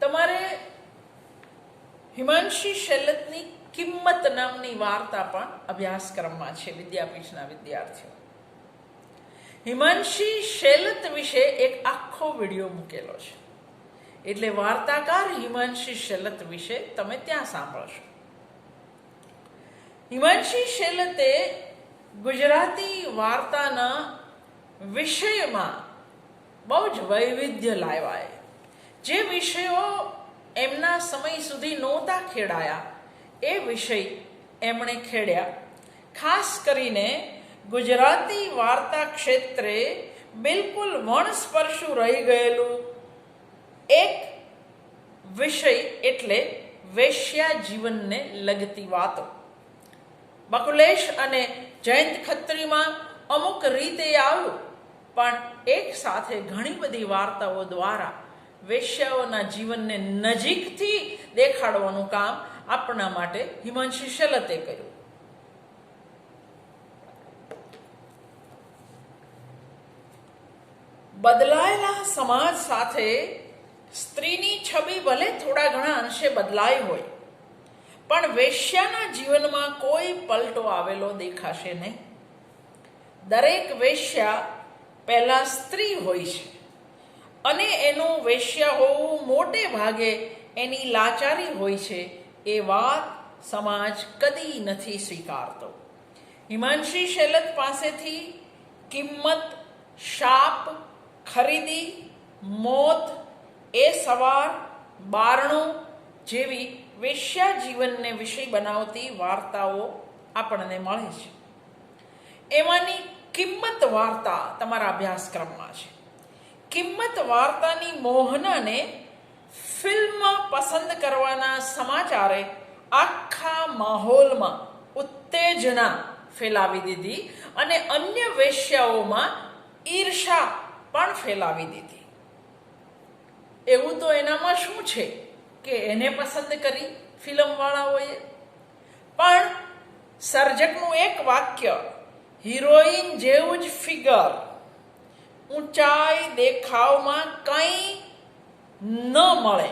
તમારે હિમાંશી શેલતની કિંમત નામની વાર્તા પણ અભ્યાસક્રમમાં છે, વિદ્યાપીઠના વિદ્યાર્થીઓ. હિમાંશી શેલત વિશે એક આખો વીડિયો મૂકેલો છે. એટલે વાર્તાકાર હિમાંશી શેલત વિશે તમે ત્યાં સાંભળશો. હિમાંશી શેલતે ગુજરાતી વાર્તાના વિષયમાં બહુ જ વૈવિધ્ય લાવ્યા. જે વિષયો એમના સમય સુધી નહોતા ખેડાયા, એ વિષય એમણે ખેડ્યા. ખાસ કરીને ગુજરાતી વાર્તા ક્ષેત્રે બિલકુલ વણસ્પર્શું રહી ગયેલું એક વિષય એટલે વેશ્યા જીવનને લગતી વાતો. બકુલેશ અને જયંત ખત્રીમાં અમુક રીતે આવ્યું, પણ એક સાથે ઘણી બધી વાર્તાઓ દ્વારા વેશ્યાઓના જીવનને નજીકથી દેખાડવાનું કામ આપણા માટે હિમાંશી શેલતે કર્યું. બદલાયેલા સમાજ સાથે સ્ત્રીની છબી ભલે થોડા ઘણા અંશે બદલાઈ હોય, પણ વેશ્યાના જીવનમાં કોઈ પલટો આવેલો દેખાશે નહીં. દરેક વેશ્યા પહેલા સ્ત્રી હોય છે. અને એનું વેશ્યા હોવું મોટે ભાગે એની લાચારી હોય છે, એ વાત સમાજ કદી નથી સ્વીકારતો. હિમાંશી શેલત પાસેથી કિંમત, શાપ, ખરીદી, મોત, એ સવાર, બારણું જેવી વેશ્યા જીવનને વિષય બનાવતી વાર્તાઓ આપણને મળે છે. એમાંની કિંમત વાર્તા તમારા અભ્યાસક્રમમાં છે. કિંમત વાર્તાની મોહનાને ફિલ્મ પસંદ કરવાના સમાચારે આખા માહોલમાં ઉત્તેજના ફેલાવી દીધી અને અન્ય વેશ્યાઓમાં ઈર્ષા પણ ફેલાવી દીધી. એવું તો એનામાં શું છે કે એને પસંદ કરી ફિલ્મવાળાઓએ? પણ સર્જકનું એક વાક્ય, હિરોઈન જેવું જ ફિગર ઊંચાઈ દેખાવમાં કંઈ ન મળે.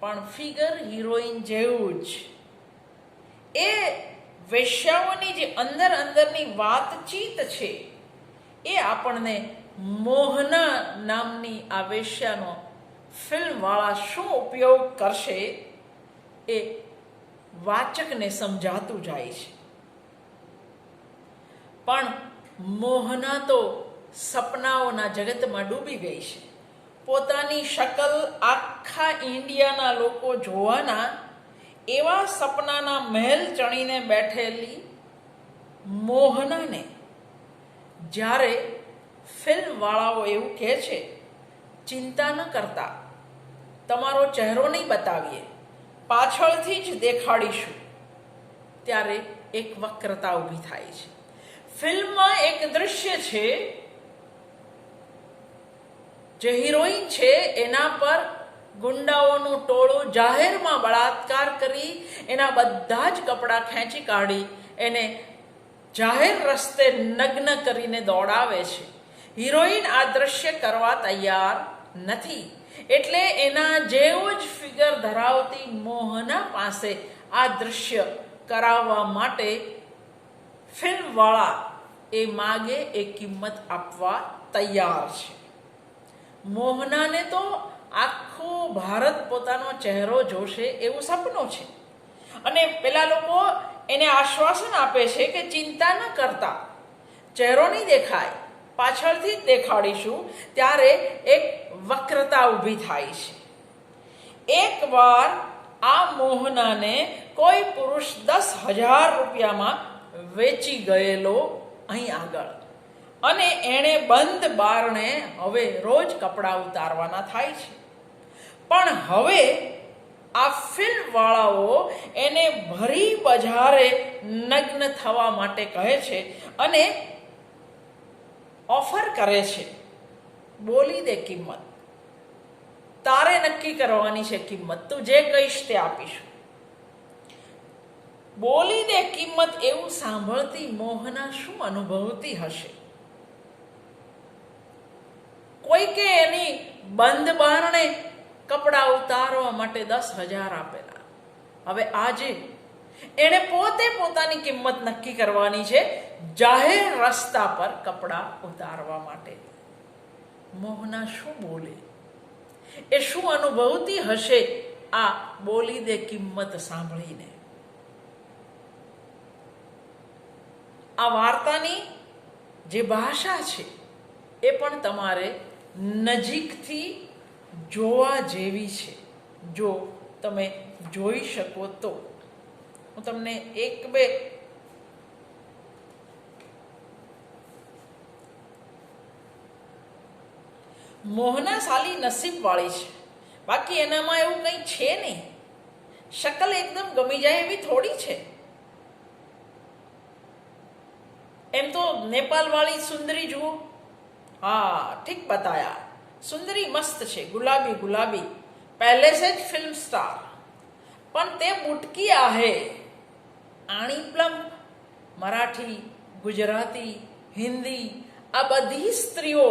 પણ ફિગર હિરોઈન જેવું જ. એ વેશ્યાઓની જે અંદર અંદરની વાતચીત છે, એ આપણને મોહના નામની આ વેશ્યાનો ફિલ્મવાળા શું ઉપયોગ કરશે, એ વાચકને સમજાતું જાય છે. પણ મોહના તો સપનાઓના જગતમાં ડૂબી ગઈ છે. પોતાની શકલ આખા ઇન્ડિયાના લોકો જોવાના એવા સપનાના મહેલ ચણીને બેઠેલી મોહનાને. જ્યારે ફિલ્મવાળાઓ એવું કહે છે, ચિંતા ન કરતા, તમારો ચહેરો નહીં બતાવીએ, પાછળથી જ દેખાડીશું. ત્યારે એક વક્રતા ઊભી થાય છે. ફિલ્મમાં એક દૃશ્ય છે જે હિરોઈન છે, એના પર ગુંડાઓનું ટોળું જાહેરમાં બળાત્કાર કરી, એના બધા જ કપડાં ખેંચી કાઢી, એને જાહેર રસ્તે નગ્ન કરીને દોડાવે છે. હિરોઈન આ દ્રશ્ય કરવા તૈયાર નથી. એટલે એના જેવું જ ફિગર ધરાવતી મોહના પાસે આ દ્રશ્ય કરાવવા માટે ફિલ્મવાળા એ માગે એ કિંમત આપવા તૈયાર છે. મોહનાને તો આખું ભારત પોતાનો ચહેરો જોશે એવું સપનું છે. અને પેલા લોકો એને આશ્વાસન આપે છે કે ચિંતા ન કરતા. ચહેરો નહીં દેખાય, પાછળથી જ દેખાડીશું, ત્યારે એક વક્રતા ઊભી થાય છે. એકવાર આ મોહનાને કોઈ પુરુષ દસ હજાર રૂપિયામાં વેચી ગયેલો અહીં આગળ. અને એણે બંધ બારણે હવે રોજ કપડાં ઉતારવાના થાય છે. પણ હવે આ ફિલ્મવાળાઓ એને ભરી બજારે નગ્ન થવા માટે કહે છે અને ઓફર કરે છે. બોલી દે કિંમત. તારે નક્કી કરવાની છે કિંમત. તું જે કહીશ તે આપીશું. બોલી દે કિંમત એવું સાંભળતી મોહના શું અનુભવતી હશે? કોઈ કે એની બંધ બારણે કપડાં ઉતારવા માટે દસ હજાર આપેલા. હવે આજે એણે પોતે પોતાની કિંમત નક્કી કરવાની છે, જાહેર રસ્તા પર કપડાં ઉતારવા માટે. મોહના શું બોલે? એ શું અનુભવતી હશે? આ બોલી દે કિંમત સાંભળીને. આ વાર્તાની જે ભાષા છે, એ પણ તમારે નજીકથી જોવા જેવી છે. જો તમે જોઈ શકો તો. હું તમને એક બે મોહના સાલી નસીબ વાળી છે. બાકી એનામાં એવું કંઈ છે નહીં. શકલ એકદમ ગમી જાય એવી થોડી છે. એમ તો નેપાલ વાળી સુંદરી જુઓ. હા, ઠીક બતાયા. સુંદરી મસ્ત છે, ગુલાબી ગુલાબી. પહેલે સે જ ફિલ્મ સ્ટાર પણ તે બુટકી આહે આણી પ્લમ્પ મરાઠી, ગુજરાતી, હિન્દી, આ બધી સ્ત્રીઓ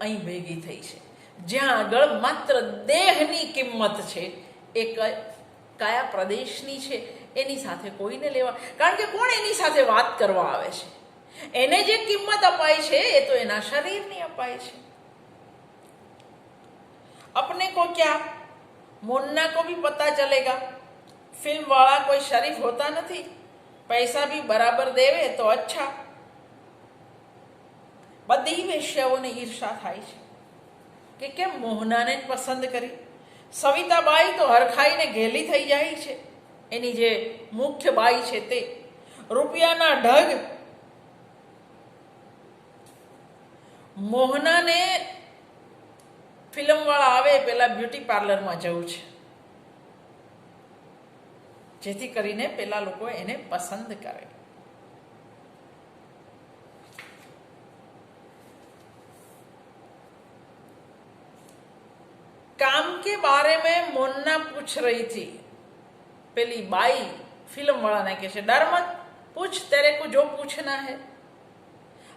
અહીં ભેગી થઈ છે. જ્યાં આગળ માત્ર દેહની કિંમત છે. એ કયા પ્રદેશની છે, એની સાથે કોઈને લેવા કારણ કે કોણ એની સાથે વાત કરવા આવે છે? એને જે કિંમત અપાય છે એ તો એના શરીરની અપાય છે अपने को क्या मुन्ना को भी पता चलेगा फिल्म वाला कोई शरीफ होता નથી પૈસા ભી બરાબર દેવે તો અચ્છા બધી વેશ્યાઓને ઈર્ષા થાય છે કે કેમ મોહનાને જ પસંદ કરી સવિતાબાઈ તો હરખાઈને ઘેલી થઈ જાય છે એની જે મુખ્ય બાઈ છે તે રૂપિયાના ઢગ મોહનાને ફિલ્મવાળા આવે પેલા બ્યુટી પાર્લરમાં જવું છે જેથી કરીને પેલા લોકો એને પસંદ કરે काम के बारे में मोन्ना पूछ रही थी पेली बाई फिल्म वाला ने कैसे डर मत पूछ तेरे को जो पूछना है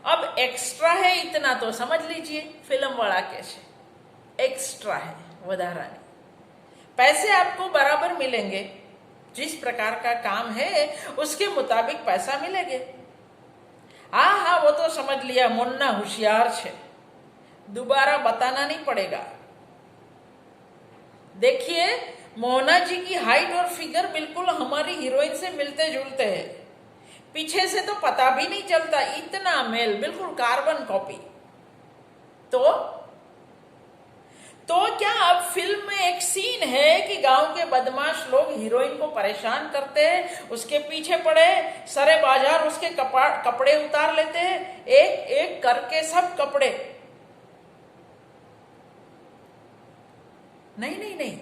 अब एक्स्ट्रा है इतना तो समझ लीजिए, फ़िल्म वाला कैसे? एक्स्ट्रा है, वधारा नहीं। पैसे आपको बराबर मिलेंगे। जिस प्रकार का काम है, उसके मुताबिक पैसा मिलेंगे। हाँ हाँ वो तो समझ लिया, मुन्ना होशियार है दोबारा बताना नहीं पड़ेगा। देखिए मोहना जी की हाइट और फिगर बिल्कुल हमारी हीरोइन से मिलते जुलते हैं। पीछे से तो पता भी नहीं चलता, इतना मेल, बिल्कुल कार्बन कॉपी। तो तो क्या अब फ़िल्म में एक सीन है कि गाँव के बदमाश लोग हीरोइन को परेशान करते हैं, उसके पीछे पड़े, सरे बाज़ार उसके कपा, कपड़े उतार लेते हैं, एक एक करके सब कपड़े। नहीं नहीं नहीं।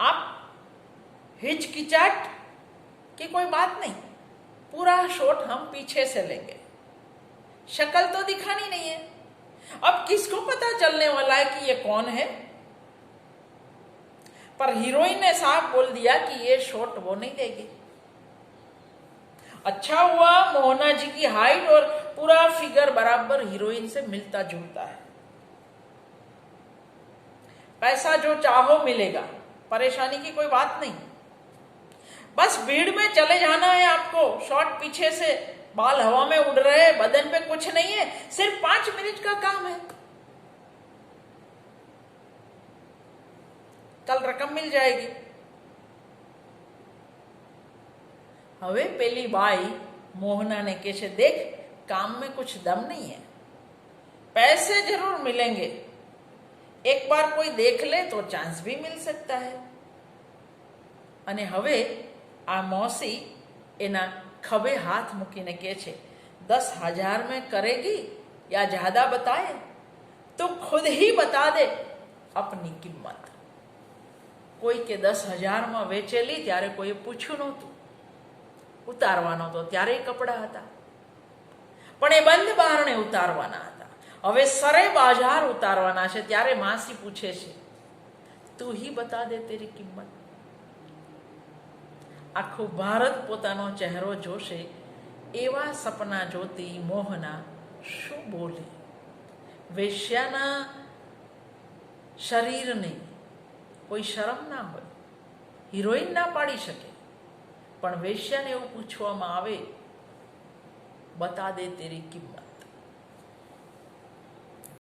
आप हिचकिचाट की कोई बात नहीं। पूरा शॉट हम पीछे से लेंगे। शक्ल तो दिखानी नहीं है। अब किसको पता चलने वाला है कि ये कौन है? पर हीरोइन ने साफ़ बोल दिया कि ये शॉट वो नहीं देगी। अच्छा हुआ मोहना जी की हाइट और पूरा फिगर बराबर हीरोइन से मिलता जुलता है। पैसा जो चाहो मिलेगा, परेशानी की कोई बात नहीं। बस भीड़ में चले जाना है आपको शॉट पीछे से बाल हवा में उड़ रहे हैं बदन पे कुछ नहीं है सिर्फ पांच मिनट का काम है कल रकम मिल जाएगी હવે પેલી બાઈ મોહનાને કહે છે દેખ काम में कुछ दम नहीं है पैसे जरूर मिलेंगे એક બાર કોઈ દેખ લે તો ચાન્સ भी मिल सकता है અને હવે આ મોસી એના ખભે હાથ મૂકીને કહે છે, દસ હજાર મેં કરેગી, યા જાદા બતાએ તો ખુદ હી બતા દે અપની કિંમત. કોઈ કે દસ હજારમાં વેચેલી ત્યારે કોઈએ પૂછ્યું નહોતું. ઉતારવાનો તો ત્યારે કપડાં હતા. પણ એ બંધ બારણે ઉતારવાના હતા. હવે સરે બાજાર ઉતારવાના છે, ત્યારે માસી પૂછે છે, તું હી બતા દે તેરી કિંમત? આખું ભારત પોતાનો ચહેરો જોશે, એવા સપના જોતી મોહના શું બોલે? વેશ્યાના શરીરને કોઈ શરમ ના હોય, હિરોઈન ના પાડી શકે, પણ વેશ્યાને એવું પૂછવામાં આવે, બતા દે તેરી કિંમત.